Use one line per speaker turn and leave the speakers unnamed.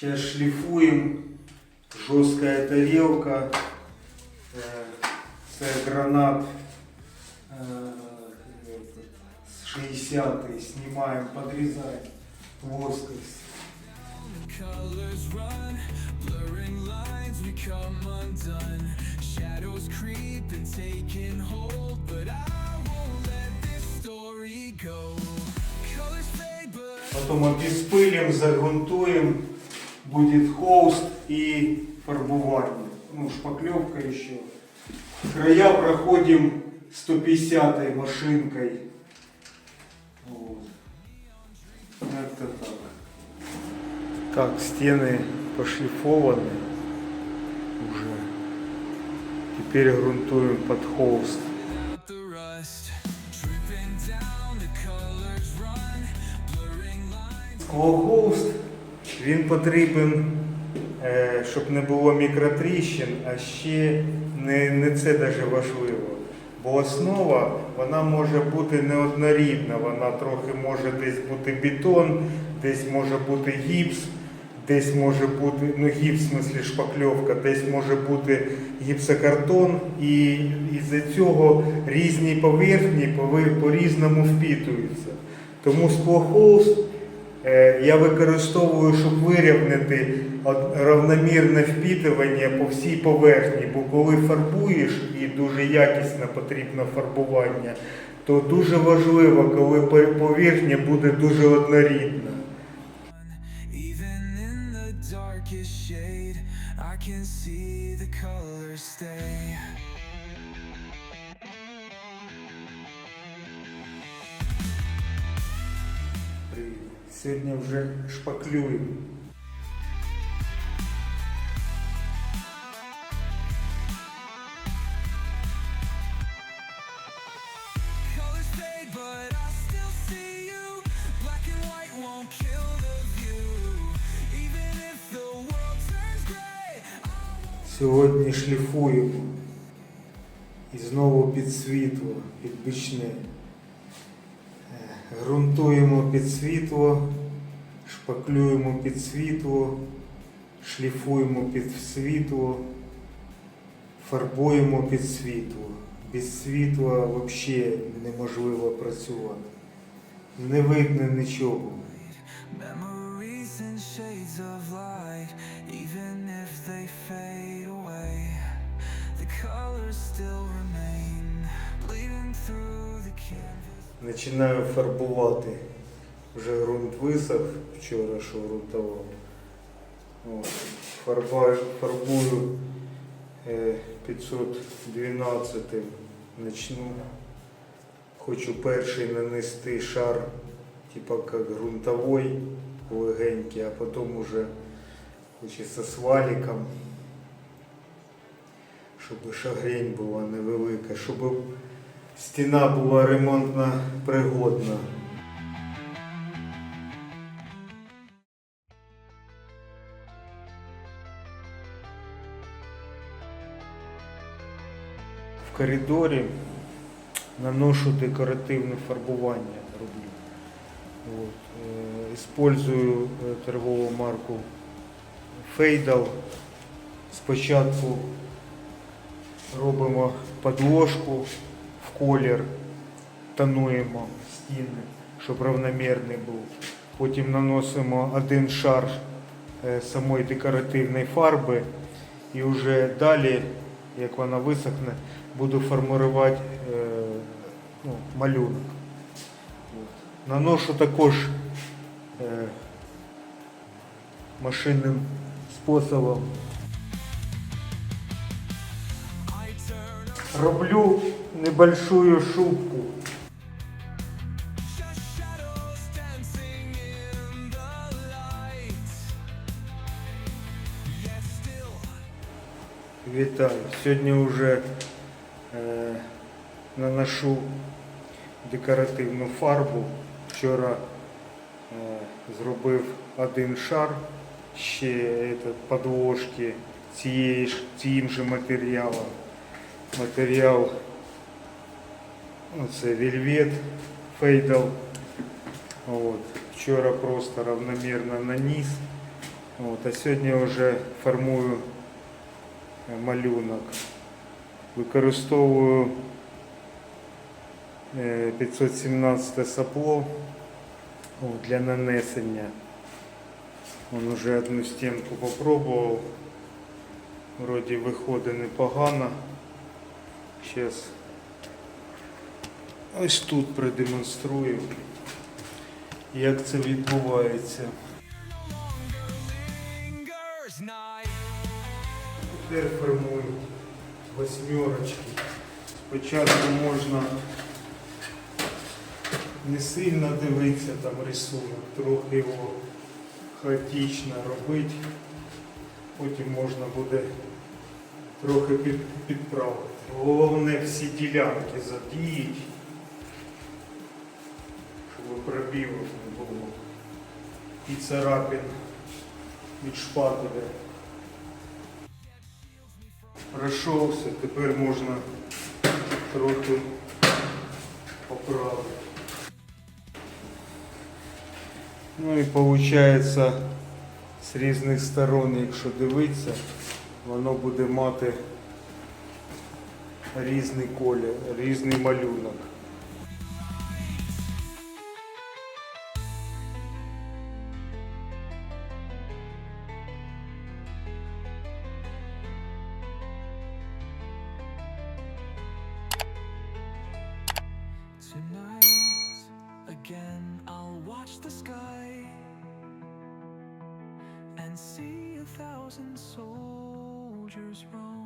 Сейчас шлифуем. Жесткая тарелка. Э, Це гранат э, с 60 снимаем, подрезаем плоскость.
Colors run, blurring lines become undone. Shadows creep and taking hold, but I won't let this story go. Colors fade, but
Потом обеспылим, загрунтуем. Будет холст и фарбование. Ну, шпаклевка еще. Края проходим 150 машинкой. Вот. Это так. Так, стены пошлифованы уже. Теперь грунтуем под холст.
out the
він потрібен, е, щоб не було мікротріщин, а ще не, не це даже важливо. Бо основа вона може бути неоднорідна, вона трохи може десь бути бетон, десь може бути гіпс, десь може бути, ну гіпс, в смислі шпакльовка, десь може бути гіпсокартон, і із-за цього різні поверхні по-різному впітуються. Тому склохолст Е, Я використовую, щоб вирівняти равномірне впітування по всій поверхні, бо коли фарбуєш і дуже якісне потрібно фарбування, то дуже важливо, коли поверхня буде дуже однорідна.
I can see the colors stay. world turns gray,
Сьогодні шліфуємо. І знову під світло, під бічне. Грунтуємо під світло, шпаклюємо під світло, шліфуємо під світло, фарбуємо під світло. Без світла взагалі неможливо працювати. Не видно нічого.
memories in shades of light. Even if they fade
Починаю фарбувати. Вже ґрунт висох, вчора що ґрунтував. От. Фарбую, фарбую е, 512 начну. Хочу перший нанести шар, типа як ґрунтовий, легенький, а потім уже хочеться з валиком, щоб шагрень була невелика, щоб стіна була ремонтно пригодна. В коридорі наношу декоративне фарбування роблю. От. Е, Іспользую е, торгову марку Фейдал. Спочатку робимо подложку колір, тонуємо стіни, щоб равномірний був. Потім наносимо один шар е, самої декоративної фарби і вже далі, як вона висохне, буду формувати е, ну, малюнок. Наношу також е, машинним способом. Роблю небольшую шубку. Вітаю. Сьогодні вже е, наношу декоративну фарбу. Вчора е, зробив один шар ще подложки цієї цим же матеріалом. Матеріал це вельвет, фейдал. От. Вчора просто равномірно наніс. От, а сьогодні вже формую малюнок. Використовую е, 517 сапло для нанесення. Он уже одну стінку попробував. Вроді виходить непогано. Зараз ось тут продемонструю, як це відбувається. Тепер формую восьмерочки. Спочатку можна не сильно дивитися там рисунок, трохи його хаотично робити. Потім можна буде трохи підправити. Головне всі ділянки задіять, не було. І царапин від шпателя. Пройшовся, тепер можна трохи поправити. Ну і виходить, з різних сторон, якщо дивитися, воно буде мати різний колір, різний малюнок.
Watch the sky and see a thousand soldiers run.